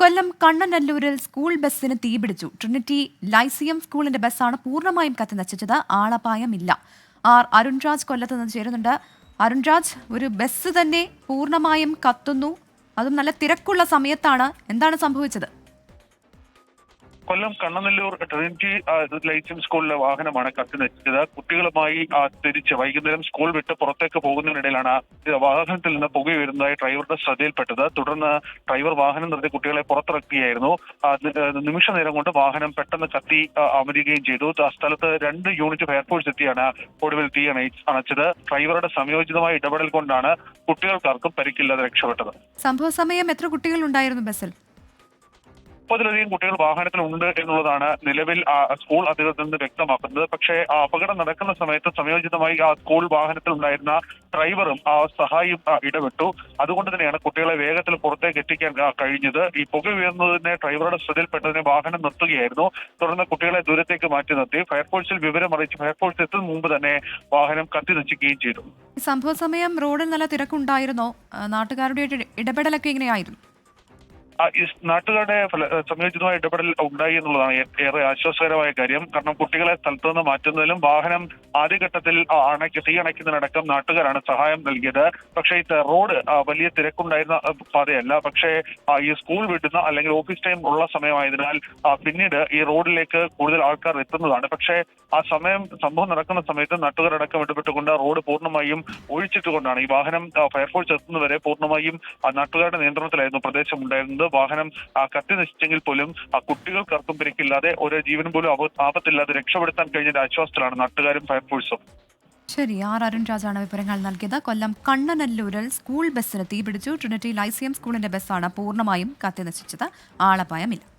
കൊല്ലം കണ്ണനല്ലൂരിൽ school ബസ്സിന് തീപിടിച്ചു Trinity Lyceum സ്കൂളിന്റെ ബസ്സാണ് പൂർണമായും കത്തിനശിച്ചത് ആളപായമില്ല. ആർ അരുൺരാജ് കൊല്ലത്ത് നിന്ന് ചേരുന്നുണ്ട്. അരുൺരാജ് ഒരു ബസ് തന്നെ പൂർണമായും കത്തുന്നു. അതും നല്ല തിരക്കുള്ള സമയത്താണ്. എന്താണ് സംഭവിച്ചത്? കൊല്ലം കണ്ണനല്ലൂർ ട്രിനിറ്റി ലൈസൻസ് സ്കൂളിലെ വാഹനമാണ് കത്തിനെത്തിയത് കുട്ടികളുമായി തിരിച്ച് വൈകുന്നേരം സ്കൂൾ വിട്ട് പുറത്തേക്ക് പോകുന്നതിനിടയിലാണ് വാഹനത്തിൽ നിന്ന് പുക ഉയരുന്നതായി ഡ്രൈവറുടെ ശ്രദ്ധയിൽപ്പെട്ടത്. തുടർന്ന് ഡ്രൈവർ വാഹനം നിർത്തി കുട്ടികളെ പുറത്തിറക്കുകയായിരുന്നു. നിമിഷ നേരം കൊണ്ട് വാഹനം പെട്ടെന്ന് കത്തി അമരുകയും ചെയ്തു. സ്ഥലത്ത് രണ്ട് യൂണിറ്റ് ഫയർഫോഴ്സ് എത്തിയാണ് ഒടുവിൽ തീ അണച്ചത്. ഡ്രൈവറുടെ സംയോജിതമായ ഇടപെടൽ കൊണ്ടാണ് കുട്ടികൾക്കാർക്കും പരിക്കില്ലാതെ രക്ഷപ്പെട്ടത്. സംഭവ സമയം എത്ര കുട്ടികൾ ഉണ്ടായിരുന്നു ബസ്സിൽ? മുപ്പതിലധികം കുട്ടികൾ വാഹനത്തിലുണ്ട് എന്നുള്ളതാണ് നിലവിൽ സ്കൂൾ അധികൃതർ നിന്ന് വ്യക്തമാക്കുന്നത്. പക്ഷേ ആ അപകടം നടക്കുന്ന സമയത്ത് സംയോജിതമായി ആ സ്കൂൾ വാഹനത്തിൽ ഉണ്ടായിരുന്ന ഡ്രൈവറും ആ സഹായിയും ഇടപെട്ടു. അതുകൊണ്ട് തന്നെയാണ് കുട്ടികളെ വേഗത്തിൽ പുറത്തേക്ക് എത്തിക്കാൻ കഴിഞ്ഞത്. ഈ പുക ഉയർന്നതിനെ ഡ്രൈവറുടെ ശ്രദ്ധയിൽപ്പെട്ടതിനെ വാഹനം നിർത്തുകയായിരുന്നു. തുടർന്ന് കുട്ടികളെ ദൂരത്തേക്ക് മാറ്റി നിർത്തി. ഫയർഫോഴ്സിൽ വിവരം അറിയിച്ച് ഫയർഫോഴ്സ് എത്തുന്ന മുമ്പ് തന്നെ വാഹനം കത്തി നശിക്കുകയും ചെയ്തു. സംഭവ സമയം റോഡിൽ നല്ല തിരക്കുണ്ടായിരുന്നോ? നാട്ടുകാരുടെ ഇട- ഇടപെടലൊക്കെ ഈ നാട്ടുകാരുടെ സംയോജിതമായ ഇടപെടൽ ഉണ്ടായി എന്നുള്ളതാണ് ഏറെ ആശ്വാസകരമായ കാര്യം. കാരണം കുട്ടികളെ സ്ഥലത്തു നിന്ന് മാറ്റുന്നതിലും വാഹനം ആദ്യഘട്ടത്തിൽ അണയ്ക്ക് തീ അണയ്ക്കുന്നതിനടക്കം നാട്ടുകാരാണ് സഹായം നൽകിയത്. പക്ഷേ ഈ റോഡ് വലിയ തിരക്കുണ്ടായിരുന്ന പാതയല്ല. പക്ഷേ ഈ സ്കൂൾ വിടുന്ന അല്ലെങ്കിൽ ഓഫീസ് ടൈം ഉള്ള സമയമായതിനാൽ പിന്നീട് ഈ റോഡിലേക്ക് കൂടുതൽ ആൾക്കാർ എത്തുന്നതാണ്. പക്ഷേ ആ സമയം സംഭവം നടക്കുന്ന സമയത്ത് നാട്ടുകാരടക്കം ഇടപെട്ടുകൊണ്ട് റോഡ് പൂർണമായും ഒഴിച്ചിട്ടുകൊണ്ടാണ് ഈ വാഹനം ഫയർഫോഴ്സ് എത്തുന്നവരെ പൂർണമായും നാട്ടുകാരുടെ നിയന്ത്രണത്തിലായിരുന്നു പ്രദേശം ഉണ്ടായിരുന്നത്. വാഹനം കത്തി നശിച്ചെങ്കിൽ പോലും ആ കുട്ടികൾക്കാർക്കും പരിക്കില്ലാതെ ഒരു ജീവൻ പോലും ആപ- ആപത്തില്ലാതെ രക്ഷപ്പെടുത്താൻ കഴിഞ്ഞ ആശ്വാസത്തിലാണ് നാട്ടുകാരും ഫയർഫോഴ്സും. ശരി ആർ അരുൺരാജാണ് വിവരങ്ങൾ നൽകിയത്. കൊല്ലം കണ്ണനല്ലൂരിൽ സ്കൂൾ ബസ്സിന് തീപിടിച്ചു. ട്രിനിറ്റി ലൈസിയം സ്കൂളിന്റെ ബസ്സാണ് പൂർണമായും കത്തിനശിച്ചത് ആളപായമില്ല.